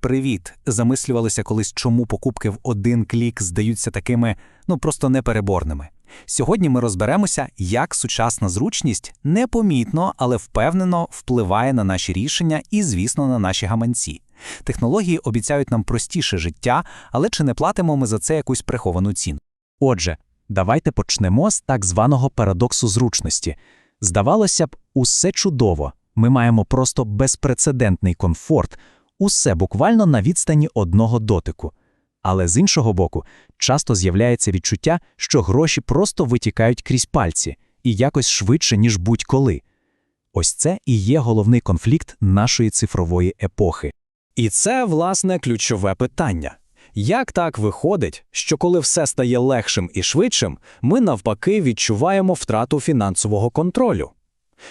Привіт! Замислювалися колись, чому покупки в один клік здаються такими, ну просто непереборними. Сьогодні ми розберемося, як сучасна зручність непомітно, але впевнено впливає на наші рішення і, звісно, на наші гаманці. Технології обіцяють нам простіше життя, але чи не платимо ми за це якусь приховану ціну? Отже, давайте почнемо з так званого парадоксу зручності. Здавалося б, усе чудово. Ми маємо просто безпрецедентний комфорт, усе буквально на відстані одного дотику. Але з іншого боку, часто з'являється відчуття, що гроші просто витікають крізь пальці і якось швидше, ніж будь-коли. Ось це і є головний конфлікт нашої цифрової епохи. І це, власне, ключове питання. Як так виходить, що коли все стає легшим і швидшим, ми навпаки відчуваємо втрату фінансового контролю?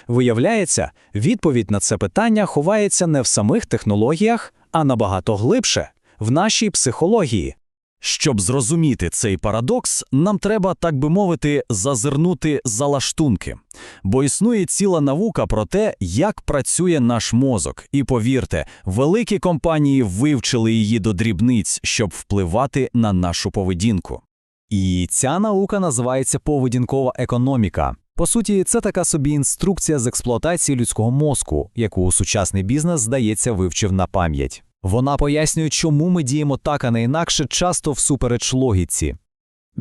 Виявляється, відповідь на це питання ховається не в самих технологіях, а набагато глибше в нашій психології. Щоб зрозуміти цей парадокс, нам треба, так би мовити, зазирнути за лаштунки. Бо існує ціла наука про те, як працює наш мозок. І повірте, великі компанії вивчили її до дрібниць, щоб впливати на нашу поведінку. І ця наука називається поведінкова економіка. По суті, це така собі інструкція з експлуатації людського мозку, яку сучасний бізнес, здається, вивчив на пам'ять. Вона пояснює, чому ми діємо так, а не інакше, часто всупереч логіці.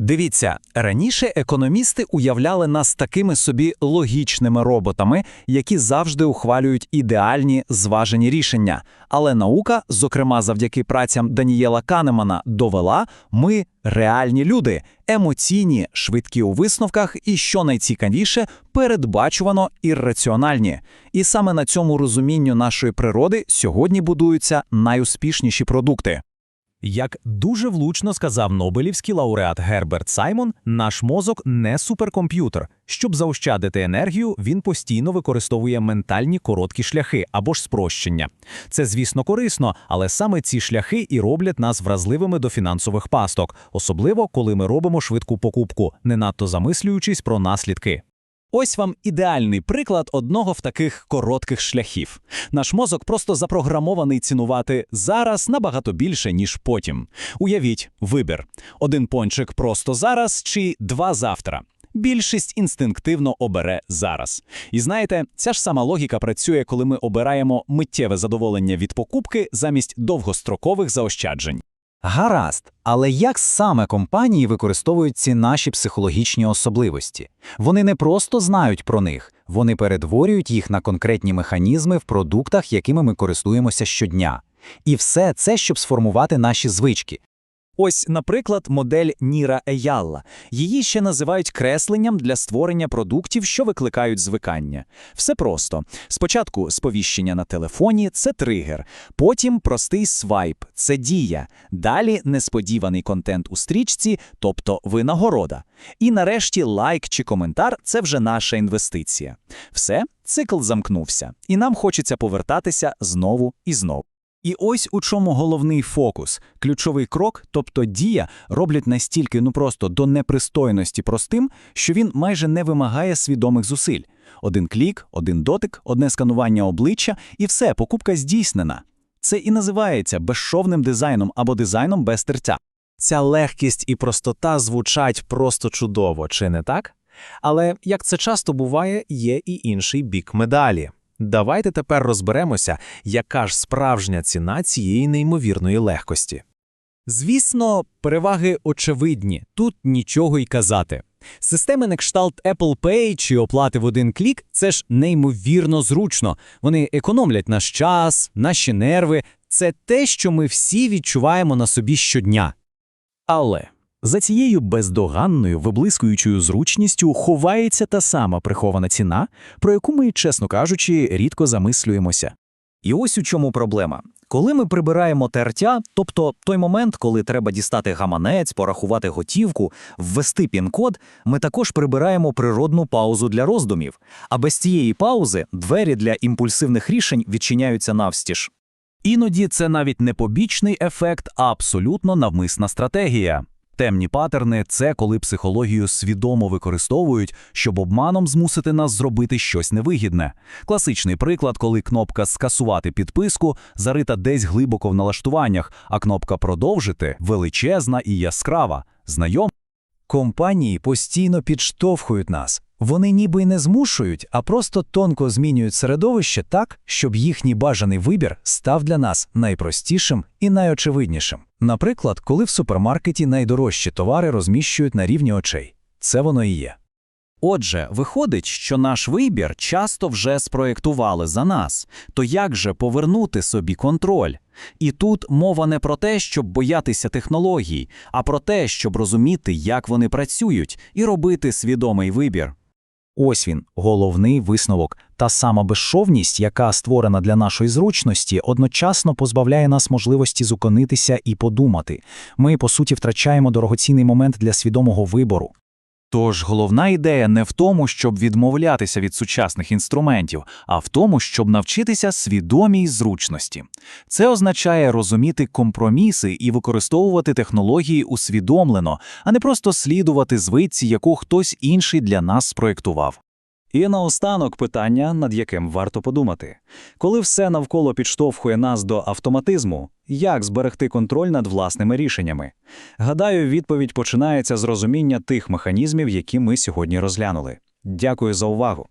Дивіться, раніше економісти уявляли нас такими собі логічними роботами, які завжди ухвалюють ідеальні зважені рішення. Але наука, зокрема завдяки працям Данієла Канемана, довела, ми реальні люди, емоційні, швидкі у висновках і, що найцікавіше, передбачувано ірраціональні. І саме на цьому розумінню нашої природи сьогодні будуються найуспішніші продукти. Як дуже влучно сказав Нобелівський лауреат Герберт Саймон, наш мозок не суперкомп'ютер. Щоб заощадити енергію, він постійно використовує ментальні короткі шляхи або ж спрощення. Це, звісно, корисно, але саме ці шляхи і роблять нас вразливими до фінансових пасток, особливо коли ми робимо швидку покупку, не надто замислюючись про наслідки. Ось вам ідеальний приклад одного в таких коротких шляхів. Наш мозок просто запрограмований цінувати зараз набагато більше, ніж потім. Уявіть, вибір: один пончик просто зараз чи два завтра. Більшість інстинктивно обере зараз. І знаєте, ця ж сама логіка працює, коли ми обираємо миттєве задоволення від покупки замість довгострокових заощаджень. Гаразд, але як саме компанії використовують ці наші психологічні особливості? Вони не просто знають про них, вони перетворюють їх на конкретні механізми в продуктах, якими ми користуємося щодня. І все це, щоб сформувати наші звички. Ось, наприклад, модель Ніра Еялла. Її ще називають кресленням для створення продуктів, що викликають звикання. Все просто. Спочатку сповіщення на телефоні це тригер, потім простий свайп це дія, далі несподіваний контент у стрічці, тобто винагорода. І нарешті лайк чи коментар це вже наша інвестиція. Все, цикл замкнувся, і нам хочеться повертатися знову і знову. І ось у чому головний фокус. Ключовий крок, тобто дія, роблять настільки ну просто до непристойності простим, що він майже не вимагає свідомих зусиль. Один клік, один дотик, одне сканування обличчя, і все, покупка здійснена. Це і називається безшовним дизайном або дизайном без терця. Ця легкість і простота звучать просто чудово, чи не так? Але як це часто буває, є і інший бік медалі. Давайте тепер розберемося, яка ж справжня ціна цієї неймовірної легкості. Звісно, переваги очевидні, тут нічого й казати. Системи на кшталт Apple Pay чи оплати в один клік це ж неймовірно зручно. Вони економлять наш час, наші нерви. Це те, що ми всі відчуваємо на собі щодня. Але за цією бездоганною, виблискуючою зручністю ховається та сама прихована ціна, про яку ми, чесно кажучи, рідко замислюємося. І ось у чому проблема. Коли ми прибираємо тертя, тобто той момент, коли треба дістати гаманець, порахувати готівку, ввести пін-код, ми також прибираємо природну паузу для роздумів. А без цієї паузи двері для імпульсивних рішень відчиняються навстіж. Іноді це навіть не побічний ефект, а абсолютно навмисна стратегія. Темні патерни це коли психологію свідомо використовують, щоб обманом змусити нас зробити щось невигідне. Класичний приклад, коли кнопка скасувати підписку зарита десь глибоко в налаштуваннях, а кнопка продовжити величезна і яскрава. Знайом? Компанії постійно підштовхують нас. Вони ніби й не змушують, а просто тонко змінюють середовище так, щоб їхній бажаний вибір став для нас найпростішим і найочевиднішим. Наприклад, коли в супермаркеті найдорожчі товари розміщують на рівні очей. Це воно і є. Отже, виходить, що наш вибір часто вже спроєктували за нас. То як же повернути собі контроль? І тут мова не про те, щоб боятися технологій, а про те, щоб розуміти, як вони працюють, і робити свідомий вибір. Ось він, головний висновок. Та сама безшовність, яка створена для нашої зручності, одночасно позбавляє нас можливості зупинитися і подумати. Ми, по суті, втрачаємо дорогоцінний момент для свідомого вибору. Тож головна ідея не в тому, щоб відмовлятися від сучасних інструментів, а в тому, щоб навчитися свідомій зручності. Це означає розуміти компроміси і використовувати технології усвідомлено, а не просто слідувати звичці, яку хтось інший для нас спроєктував. І наостанок питання, над яким варто подумати. Коли все навколо підштовхує нас до автоматизму, як зберегти контроль над власними рішеннями? Гадаю, відповідь починається з розуміння тих механізмів, які ми сьогодні розглянули. Дякую за увагу.